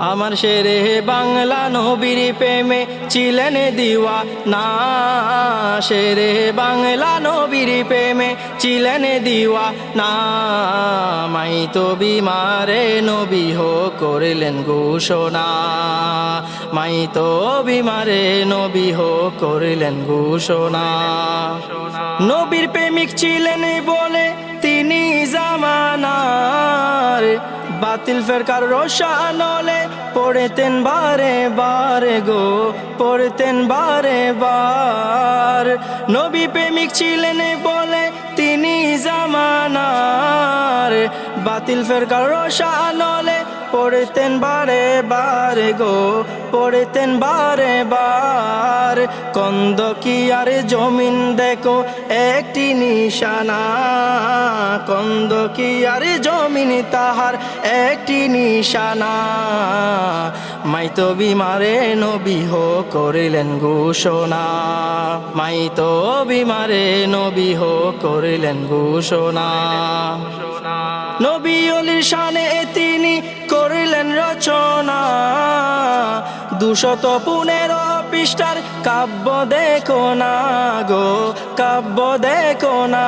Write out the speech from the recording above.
আমার শেরে বাংলা নবীর প্রেমে ছিলেন দিওয়া না। শেরে বাংলা নবীর প্রেমে ছিলেন দিওয়া না। মাই তো বিমারে নবী হো করলেন ঘোষণা। মাই তো বিমারে নবী হো করলেন ঘোষণা। নবীর প্রেমিক ছিলেন বলে তিনি জামানার। বাতিল ফেরকার রোশানলে পড়েতেন বারে বারে গো, পড়তেন বারে বার। নবী প্রেমিক ছিলেন বলে তিনি জামানার। বাতিল ফেরকার রোশানলে পড়তেন বারে বারে গো, পড়তেন বারে বার। কন্দ কি আর জমিন দেখো, একটি নিশানা। কন্দ কি আর জমিন তাহার? একটি নিশানা। মাইতো বিমারে নবী হো করিলেন ঘোষণা। মাইতো বিমারে নবী হো করিলেন ঘোষণা। নবী অলির শানে তিনি করিলেন রচনা। দুশত পনেরো পৃষ্ঠার কাব্য দেখো না গো, কাব্য দেখো না।